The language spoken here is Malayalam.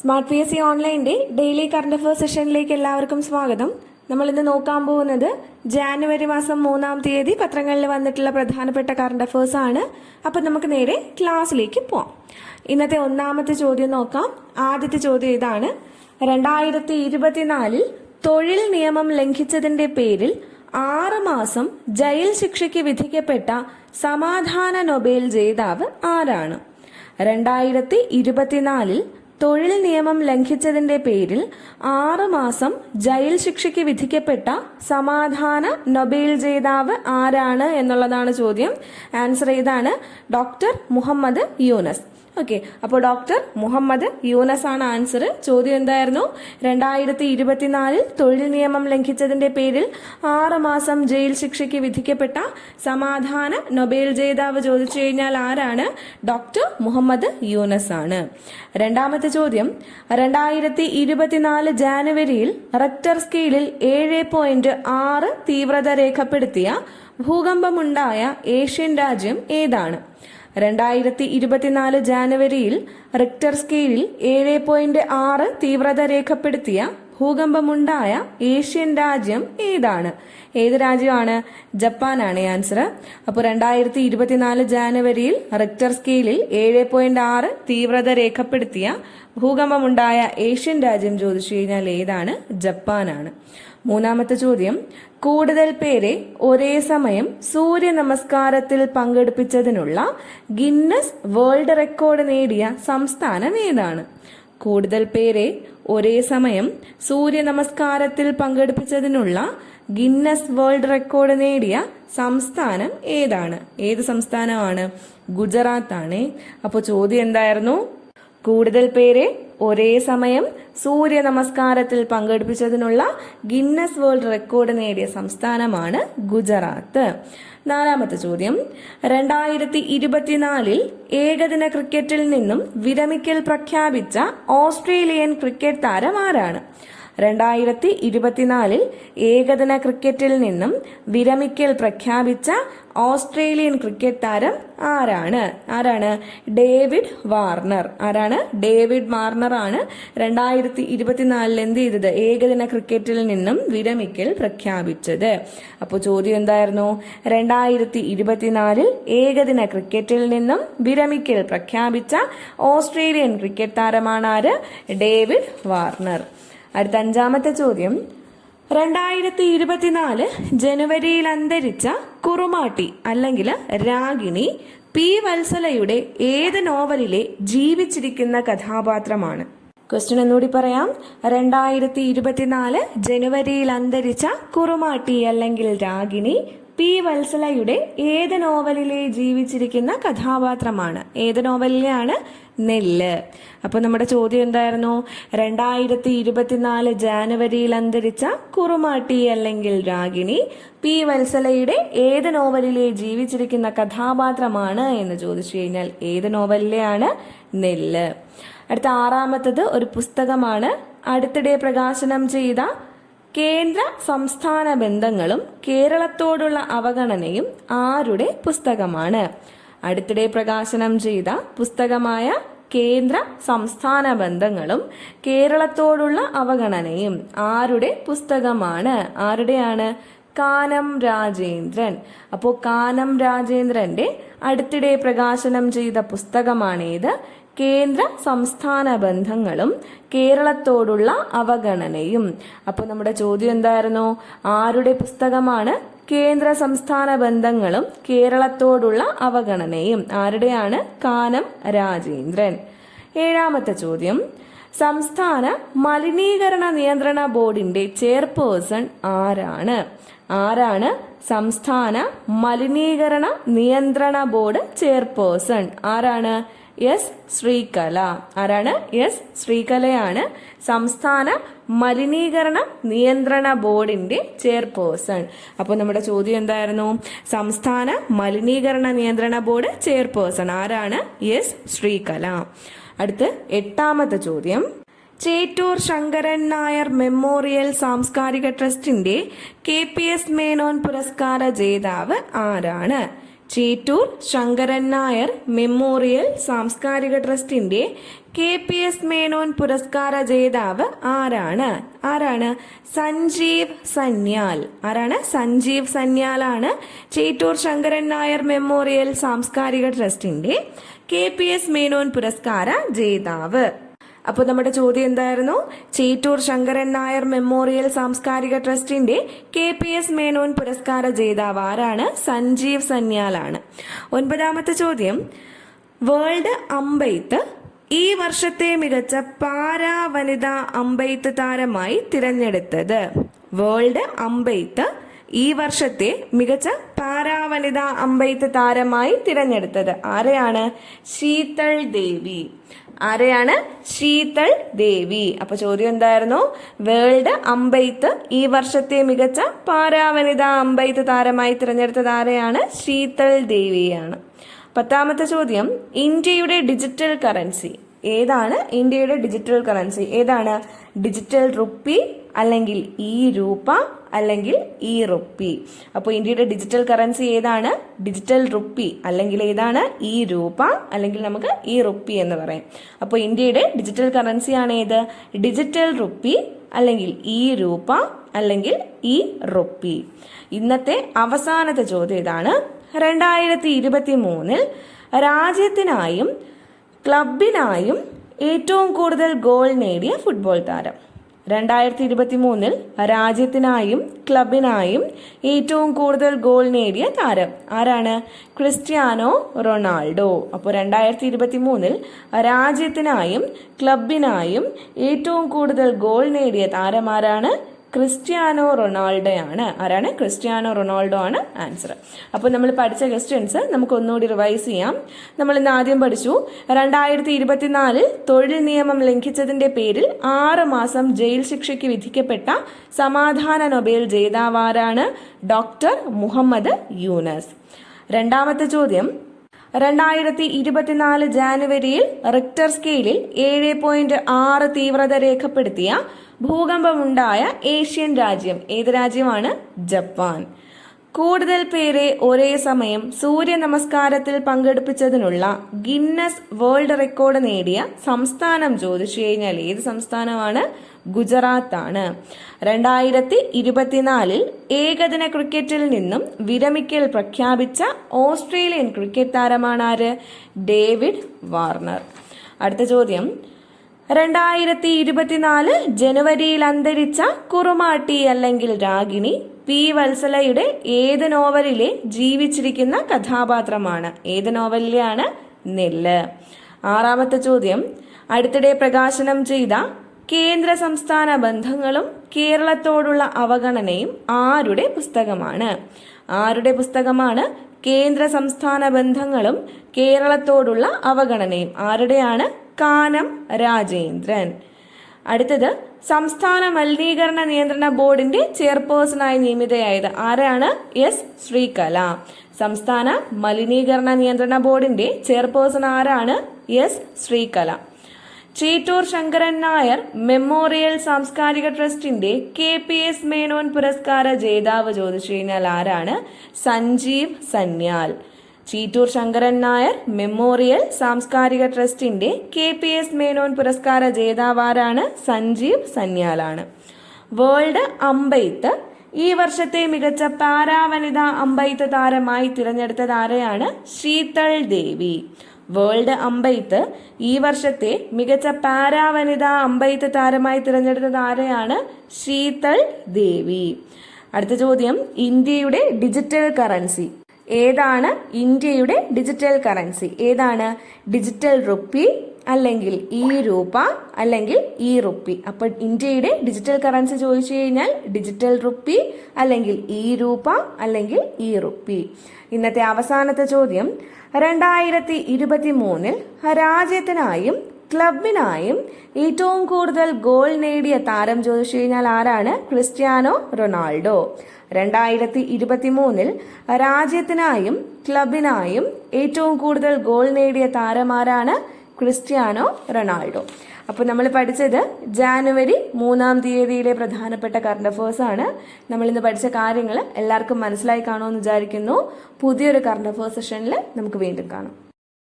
സ്മാർട്ട് പി എസ് സി ഓൺലൈന്റെ ഡെയിലി കറണ്ട് അഫയർ സെഷനിലേക്ക് എല്ലാവർക്കും സ്വാഗതം. നമ്മൾ ഇന്ന് നോക്കാൻ പോകുന്നത് ജാനുവരി മാസം മൂന്നാം തീയതി പത്രങ്ങളിൽ വന്നിട്ടുള്ള പ്രധാനപ്പെട്ട കറണ്ട് അഫയേഴ്സ് ആണ്. അപ്പം നമുക്ക് നേരെ ക്ലാസ്സിലേക്ക് പോവാം. ഇന്നത്തെ ഒന്നാമത്തെ ചോദ്യം നോക്കാം. ആദ്യത്തെ ചോദ്യം ഇതാണ്. രണ്ടായിരത്തി ഇരുപത്തിനാലിൽ തൊഴിൽ നിയമം ലംഘിച്ചതിന്റെ പേരിൽ ആറ് മാസം ജയിൽ ശിക്ഷയ്ക്ക് വിധിക്കപ്പെട്ട സമാധാന നൊബേൽ ജേതാവ് ആരാണ്? രണ്ടായിരത്തി ഇരുപത്തിനാലിൽ തൊഴിൽ നിയമം ലംഘിച്ചതിന്റെ പേരിൽ ആറ് മാസം ജയിൽ ശിക്ഷയ്ക്ക് വിധിക്കപ്പെട്ട സമാധാന നൊബേൽ ജേതാവ് ആരാണ് എന്നുള്ളതാണ് ചോദ്യം. ആൻസർ ചെയ്താണ് ഡോക്ടർ മുഹമ്മദ് യൂനസ്. ഓക്കെ അപ്പോൾ ഡോക്ടർ മുഹമ്മദ് യൂനസ് ആണ് ആൻസർ ചോദ്യം എന്തായിരുന്നു? രണ്ടായിരത്തി ഇരുപത്തിനാലിൽ തൊഴിൽ നിയമം ലംഘിച്ചതിന്റെ പേരിൽ ആറ് മാസം ജയിൽ ശിക്ഷയ്ക്ക് വിധിക്കപ്പെട്ട സമാധാന നൊബേൽ ജേതാവ് ചോദിച്ചു കഴിഞ്ഞാൽ ആരാണ്? ഡോക്ടർ മുഹമ്മദ് യൂനസ് ആണ് രണ്ടാമത്തെ ചോദ്യം രണ്ടായിരത്തി ഇരുപത്തിനാല് ജാനുവരിയിൽ റക്ടർ സ്കെയിലിൽ ഏഴ് പോയിന്റ് ആറ് തീവ്രത രേഖപ്പെടുത്തിയ ഭൂകമ്പമുണ്ടായ ഏഷ്യൻ രാജ്യം ഏതാണ്? രണ്ടായിരത്തി ഇരുപത്തിനാല് ജാനുവരിയിൽ റിക്ടർ സ്കെയിലിൽ ഏഴ് പോയിന്റ് ആറ് തീവ്രത രേഖപ്പെടുത്തിയ ഭൂകമ്പമുണ്ടായ ഏഷ്യൻ രാജ്യം ഏതാണ്? ഏത് രാജ്യമാണ്? ജപ്പാനാണ് ആൻസർ അപ്പോൾ രണ്ടായിരത്തി ഇരുപത്തിനാല് ജാനുവരിയിൽ റിക്ടർ സ്കെയിലിൽ ഏഴ് പോയിന്റ് ആറ് തീവ്രത രേഖപ്പെടുത്തിയ ഭൂകമ്പമുണ്ടായ ഏഷ്യൻ രാജ്യം ചോദിച്ചു കഴിഞ്ഞാൽ ഏതാണ്? ജപ്പാനാണ്. മൂന്നാമത്തെ ചോദ്യം കൂടുതൽ പേരെ ഒരേ സമയം സൂര്യ നമസ്കാരത്തിൽ പങ്കെടുപ്പിച്ചതിനുള്ള ഗിന്നസ് വേൾഡ് റെക്കോർഡ് നേടിയ സംസ്ഥാനം ഏതാണ്? കൂടുതൽ പേരെ ഒരേ സമയം സൂര്യ നമസ്കാരത്തിൽ പങ്കെടുപ്പിച്ചതിനുള്ള ഗിന്നസ് വേൾഡ് റെക്കോർഡ് നേടിയ സംസ്ഥാനം ഏതാണ്? ഏത് സംസ്ഥാനമാണ്? ഗുജറാത്ത് ആണ് അപ്പോൾ ചോദ്യം എന്തായിരുന്നു? കൂടുതൽ പേരെ ഒരേ സമയം സൂര്യ നമസ്കാരത്തിൽ പങ്കെടുപ്പിച്ചതിനുള്ള ഗിന്നസ് വേൾഡ് റെക്കോർഡ് നേടിയ സംസ്ഥാനമാണ് ഗുജറാത്ത്. നാലാമത്തെ ചോദ്യം. രണ്ടായിരത്തി ഇരുപത്തിനാലിൽ ഏകദിന ക്രിക്കറ്റിൽ നിന്നും വിരമിക്കൽ പ്രഖ്യാപിച്ച ഓസ്ട്രേലിയൻ ക്രിക്കറ്റ് താരം ആരാണ്? രണ്ടായിരത്തി ഇരുപത്തിനാലിൽ ഏകദിന ക്രിക്കറ്റിൽ നിന്നും വിരമിക്കൽ പ്രഖ്യാപിച്ച ഓസ്ട്രേലിയൻ ക്രിക്കറ്റ് താരം ആരാണ്? ആരാണ്? David Warner. ആരാണ്? ഡേവിഡ് വാർണർ ആണ് രണ്ടായിരത്തി ഇരുപത്തിനാലിൽ എന്ത് ചെയ്തത്? ഏകദിന ക്രിക്കറ്റിൽ നിന്നും വിരമിക്കൽ പ്രഖ്യാപിച്ചത്. അപ്പോൾ ചോദ്യം എന്തായിരുന്നു? രണ്ടായിരത്തി ഇരുപത്തിനാലിൽ ഏകദിന ക്രിക്കറ്റിൽ നിന്നും വിരമിക്കൽ പ്രഖ്യാപിച്ച ഓസ്ട്രേലിയൻ ക്രിക്കറ്റ് താരമാണ് ആര്? David Warner. അടുത്ത അഞ്ചാമത്തെ ചോദ്യം. രണ്ടായിരത്തി ഇരുപത്തിനാല് ജനുവരിയിൽ അന്തരിച്ച കുറുമാട്ടി അല്ലെങ്കിൽ രാഗിണി പി വത്സലയുടെ ഏത് നോവലിലെ ജീവിച്ചിരിക്കുന്ന കഥാപാത്രമാണ്? ക്വസ്റ്റ്യൻ ഒന്നുകൂടി പറയാം. രണ്ടായിരത്തി ഇരുപത്തിനാല് ജനുവരിയിൽ അന്തരിച്ച കുറുമാട്ടി അല്ലെങ്കിൽ രാഗിണി പി വത്സലയുടെ ഏത് നോവലിലെ ജീവിച്ചിരിക്കുന്ന കഥാപാത്രമാണ്? ഏത് നോവലിലെയാണ്? നെല്ല്. അപ്പോൾ നമ്മുടെ ചോദ്യം എന്തായിരുന്നു? രണ്ടായിരത്തി ഇരുപത്തിനാല് ജാനുവരിയിൽ അന്തരിച്ച കുറുമാട്ടി അല്ലെങ്കിൽ രാഗിണി പി വത്സലയുടെ ഏത് നോവലിലെ ജീവിച്ചിരിക്കുന്ന കഥാപാത്രമാണ് എന്ന് ചോദിച്ചു കഴിഞ്ഞാൽ ഏത് നോവലിലെയാണ്? നെല്ല്. അടുത്ത ആറാമത്തത് ഒരു പുസ്തകമാണ്. അടുത്തിടെ പ്രകാശനം ചെയ്ത കേന്ദ്ര സംസ്ഥാന ബന്ധങ്ങളും കേരളത്തോടുള്ള അവഗണനയും ആരുടെ പുസ്തകമാണ്? അടുത്തിടെ പ്രകാശനം ചെയ്ത പുസ്തകമായ കേന്ദ്ര സംസ്ഥാന ബന്ധങ്ങളും കേരളത്തോടുള്ള അവഗണനയും ആരുടെ പുസ്തകമാണ്? ആരുടെയാണ്? കാനം രാജേന്ദ്രൻ. അപ്പോൾ കാനം രാജേന്ദ്രന്റെ അടുത്തിടെ പ്രകാശനം ചെയ്ത പുസ്തകമാണേത്. കേന്ദ്ര സംസ്ഥാന ബന്ധങ്ങളും കേരളത്തോടുള്ള അവഗണനയും. അപ്പോൾ നമ്മുടെ ചോദ്യം എന്തായിരുന്നു? ആരുടെ പുസ്തകമാണ് കേന്ദ്ര സംസ്ഥാന ബന്ധങ്ങളും കേരളത്തോടുള്ള അവഗണനയും. ആരുടെയാണ്? കാനം രാജേന്ദ്രൻ. ഏഴാമത്തെ ചോദ്യം. സംസ്ഥാന മലിനീകരണ നിയന്ത്രണ ബോർഡിന്റെ ചെയർപേഴ്സൺ ആരാണ്? ആരാണ് സംസ്ഥാന മലിനീകരണ നിയന്ത്രണ ബോർഡ് ചെയർപേഴ്സൺ? ആരാണ്? എസ് ശ്രീകല. ആരാണ്? എസ് ശ്രീകലയാണ് സംസ്ഥാന മലിനീകരണ നിയന്ത്രണ ബോർഡിന്റെ ചെയർപേഴ്സൺ. അപ്പോൾ നമ്മുടെ ചോദ്യം എന്തായിരുന്നു? സംസ്ഥാന മലിനീകരണ നിയന്ത്രണ ബോർഡ് ചെയർപേഴ്സൺ ആരാണ്? എസ് ശ്രീകല. അടുത്ത് എട്ടാമത്തെ ചോദ്യം. ചേറ്റൂർ ശങ്കരൻ നായർ മെമ്മോറിയൽ സാംസ്കാരിക ട്രസ്റ്റിന്റെ കെ പി എസ് മേനോൻ പുരസ്കാര ജേതാവ് ആരാണ്? ചേറ്റൂർ ശങ്കരൻ നായർ മെമ്മോറിയൽ സാംസ്കാരിക ട്രസ്റ്റിന്റെ കെ പി എസ് മേനോൻ പുരസ്കാര ജേതാവ് ആരാണ്? ആരാണ്? സഞ്ജീവ് സന്യാൽ. ആരാണ്? സഞ്ജീവ് സന്യാലാണ് ചേറ്റൂർ ശങ്കരൻ നായർ മെമ്മോറിയൽ സാംസ്കാരിക ട്രസ്റ്റിന്റെ കെ പി എസ് മേനോൻ പുരസ്കാര ജേതാവ്. അപ്പോൾ നമ്മുടെ ചോദ്യം എന്തായിരുന്നു? ചേറ്റൂർ ശങ്കരൻ നായർ മെമ്മോറിയൽ സാംസ്കാരിക ട്രസ്റ്റിന്റെ കെ പി എസ് മേനോൻ പുരസ്കാര ജേതാവ് ആരാണ്? സഞ്ജീവ് സന്യാലാണ്. ഒൻപതാമത്തെ ചോദ്യം. വേൾഡ് അമ്പെയ്ത്ത് ഈ വർഷത്തെ മികച്ച പാരാ വനിതാ അമ്പെയ്ത്ത് താരമായി തിരഞ്ഞെടുത്തത്. വേൾഡ് അമ്പെയ്ത്ത് ഈ വർഷത്തെ മികച്ച പാരാവനിത അമ്പയത്ത് താരമായി തിരഞ്ഞെടുത്തത് ആരെയാണ്? ശീതൾ ദേവി. ആരെയാണ്? ശീതൾ ദേവി. അപ്പൊ ചോദ്യം എന്തായിരുന്നു? വേൾഡ് അമ്പെയ്ത്ത് ഈ വർഷത്തെ മികച്ച പാരാവനിതാ അമ്പെയ്ത്ത് താരമായി തിരഞ്ഞെടുത്തത് ആരെയാണ്? ശീതൾ ദേവിയാണ്. പത്താമത്തെ ചോദ്യം ഇന്ത്യയുടെ ഡിജിറ്റൽ കറൻസി. ഏതാണ് ഇന്ത്യയുടെ ഡിജിറ്റൽ കറൻസി? ഏതാണ്? ഡിജിറ്റൽ റുപ്പി അല്ലെങ്കിൽ ഈ രൂപ അല്ലെങ്കിൽ ഈ റുപ്പി. അപ്പോൾ ഇന്ത്യയുടെ ഡിജിറ്റൽ കറൻസി ഏതാണ്? ഡിജിറ്റൽ റുപ്പി അല്ലെങ്കിൽ ഏതാണ്? ഈ രൂപ അല്ലെങ്കിൽ നമുക്ക് ഈ റുപ്പി എന്ന് പറയാം. അപ്പോൾ ഇന്ത്യയുടെ ഡിജിറ്റൽ കറൻസി ആണ് ഏത്? ഡിജിറ്റൽ റുപ്പി അല്ലെങ്കിൽ ഈ രൂപ അല്ലെങ്കിൽ ഈ റുപ്പി. ഇന്നത്തെ അവസാനത്തെ ചോദ്യം ഇതാണ്. രണ്ടായിരത്തി ഇരുപത്തി മൂന്നിൽ രാജ്യത്തിനായും ക്ലബിനായും ഏറ്റവും കൂടുതൽ ഗോൾ നേടിയ ഫുട്ബോൾ താരം. രണ്ടായിരത്തി ഇരുപത്തി മൂന്നിൽ രാജ്യത്തിനായും ക്ലബിനായും ഏറ്റവും കൂടുതൽ ഗോൾ നേടിയ താരം ആരാണ്? Cristiano Ronaldo. അപ്പോൾ രണ്ടായിരത്തി ഇരുപത്തി മൂന്നിൽ രാജ്യത്തിനായും ക്ലബിനായും ഏറ്റവും കൂടുതൽ ഗോൾ നേടിയ താരം ആരാണ്? ക്രിസ്ത്യാനോ റൊണാൾഡോ ആണ് ആരാണ്? ക്രിസ്ത്യാനോ റൊണാൾഡോ ആണ് ആൻസർ. അപ്പോൾ നമ്മൾ പഠിച്ച ക്വസ്റ്റ്യൻസ് നമുക്ക് ഒന്നുകൂടി റിവൈസ് ചെയ്യാം. നമ്മൾ ഇന്ന് ആദ്യം പഠിച്ചു. രണ്ടായിരത്തി ഇരുപത്തിനാലിൽ തൊഴിൽ നിയമം ലംഘിച്ചതിന്റെ പേരിൽ ആറ് മാസം ജയിൽ ശിക്ഷയ്ക്ക് വിധിക്കപ്പെട്ട സമാധാന നൊബേൽ ജേതാവാരാണ് ഡോക്ടർ മുഹമ്മദ് യൂനസ്. രണ്ടാമത്തെ ചോദ്യം രണ്ടായിരത്തി ഇരുപത്തിനാല് ജാനുവരിയിൽ റിക്ടർ സ്കെയിലിൽ ഏഴ് പോയിന്റ് ആറ് തീവ്രത രേഖപ്പെടുത്തിയ ഭൂകമ്പമുണ്ടായ ഏഷ്യൻ രാജ്യം. ഏത് രാജ്യമാണ്? ജപ്പാൻ. കൂടുതൽ പേരെ ഒരേ സമയം സൂര്യ നമസ്കാരത്തിൽ പങ്കെടുപ്പിച്ചതിനുള്ള ഗിന്നസ് വേൾഡ് റെക്കോർഡ് നേടിയ സംസ്ഥാനം ചോദിച്ചു കഴിഞ്ഞാൽ ഏത് സംസ്ഥാനമാണ്? ഗുജറാത്ത് ആണ് രണ്ടായിരത്തി ഇരുപത്തിനാലിൽ ഏകദിന ക്രിക്കറ്റിൽ നിന്നും വിരമിക്കൽ പ്രഖ്യാപിച്ച ഓസ്ട്രേലിയൻ ക്രിക്കറ്റ് താരമാണ് ആര്? David Warner. അടുത്ത ചോദ്യം. രണ്ടായിരത്തി ഇരുപത്തിനാല് ജനുവരിയിൽ അന്തരിച്ച കുറുമാട്ടി അല്ലെങ്കിൽ രാഗിണി പി വത്സലയുടെ ഏത് നോവലിലെ ജീവിച്ചിരിക്കുന്ന കഥാപാത്രമാണ്? ഏത് നോവലിലെയാണ് നെല്ല്? ആറാമത്തെ ചോദ്യം. അടുത്തിടെ പ്രകാശനം ചെയ്ത കേന്ദ്ര സംസ്ഥാന ബന്ധങ്ങളും കേരളത്തോടുള്ള അവഗണനയും ആരുടെ പുസ്തകമാണ്? ആരുടെ പുസ്തകമാണ് കേന്ദ്ര സംസ്ഥാന ബന്ധങ്ങളും കേരളത്തോടുള്ള അവഗണനയും? ആരുടെയാണ്? കാനം രാജേന്ദ്രൻ. അടുത്തത് സംസ്ഥാന മലിനീകരണ നിയന്ത്രണ ബോർഡിന്റെ ചെയർപേഴ്സണായി നിയമിതയായത് ആരാണ്? എസ്. ശ്രീകല. സംസ്ഥാന മലിനീകരണ നിയന്ത്രണ ബോർഡിന്റെ ചെയർപേഴ്സൺ ആരാണ്? എസ്. ശ്രീകല. ചേറ്റൂർ ശങ്കരൻ നായർ മെമ്മോറിയൽ സാംസ്കാരിക ട്രസ്റ്റിന്റെ കെ പി എസ് മേനോൻ പുരസ്കാര ജേതാവ് ചോദിച്ചു കഴിഞ്ഞാൽ ആരാണ്? സഞ്ജീവ് സന്യാൽ. ചീറ്റൂർ ശങ്കരൻ നായർ മെമ്മോറിയൽ സാംസ്കാരിക ട്രസ്റ്റിന്റെ കെ പി എസ് മേനോൻ പുരസ്കാര ജേതാവാരാണ് സഞ്ജീവ് സന്യാലാണ്. വേൾഡ് അമ്പെയ്ത്ത് ഈ വർഷത്തെ മികച്ച പാരാവനിത അമ്പെയ്ത്ത് താരമായി തിരഞ്ഞെടുത്ത താരയാണ് ശീതൾ ദേവി. വേൾഡ് അമ്പെയ്ത്ത് ഈ വർഷത്തെ മികച്ച പാരാവനിത അമ്പെയ്ത്ത് താരമായി തിരഞ്ഞെടുത്ത താരയാണ് ശീതൾ ദേവി. അടുത്ത ചോദ്യം ഇന്ത്യയുടെ ഡിജിറ്റൽ കറൻസി. ഏതാണ് ഇന്ത്യയുടെ ഡിജിറ്റൽ കറൻസി ഏതാണ് ഡിജിറ്റൽ റുപ്പി അല്ലെങ്കിൽ ഈ രൂപ അല്ലെങ്കിൽ ഈ റുപ്പി അപ്പോൾ ഇന്ത്യയുടെ ഡിജിറ്റൽ കറൻസി ചോദിച്ചു കഴിഞ്ഞാൽ ഡിജിറ്റൽ റുപ്പി അല്ലെങ്കിൽ ഈ രൂപ അല്ലെങ്കിൽ ഈ റുപ്പി ഇന്നത്തെ അവസാനത്തെ ചോദ്യം. രണ്ടായിരത്തി ഇരുപത്തി മൂന്നിൽ രാജ്യത്തിനായും ക്ലബിനായും ഏറ്റവും കൂടുതൽ ഗോൾ നേടിയ താരം ചോദിച്ചു കഴിഞ്ഞാൽ ആരാണ്? Cristiano Ronaldo. രണ്ടായിരത്തി ഇരുപത്തി മൂന്നിൽ രാജ്യത്തിനായും ക്ലബിനായും ഏറ്റവും കൂടുതൽ ഗോൾ നേടിയ താരമാരാണ് ക്രിസ്ത്യാനോ റൊണാൾഡോ. അപ്പോൾ നമ്മൾ പഠിച്ചത് ജാനുവരി മൂന്നാം തീയതിയിലെ പ്രധാനപ്പെട്ട കറണ്ട് അഫേഴ്സ് ആണ്. നമ്മൾ ഇന്ന് പഠിച്ച കാര്യങ്ങൾ എല്ലാവർക്കും മനസ്സിലായി കാണുമെന്ന് വിചാരിക്കുന്നു. പുതിയൊരു കറണ്ട് അഫേഴ്സ് സെഷനിൽ നമുക്ക് വീണ്ടും കാണാം.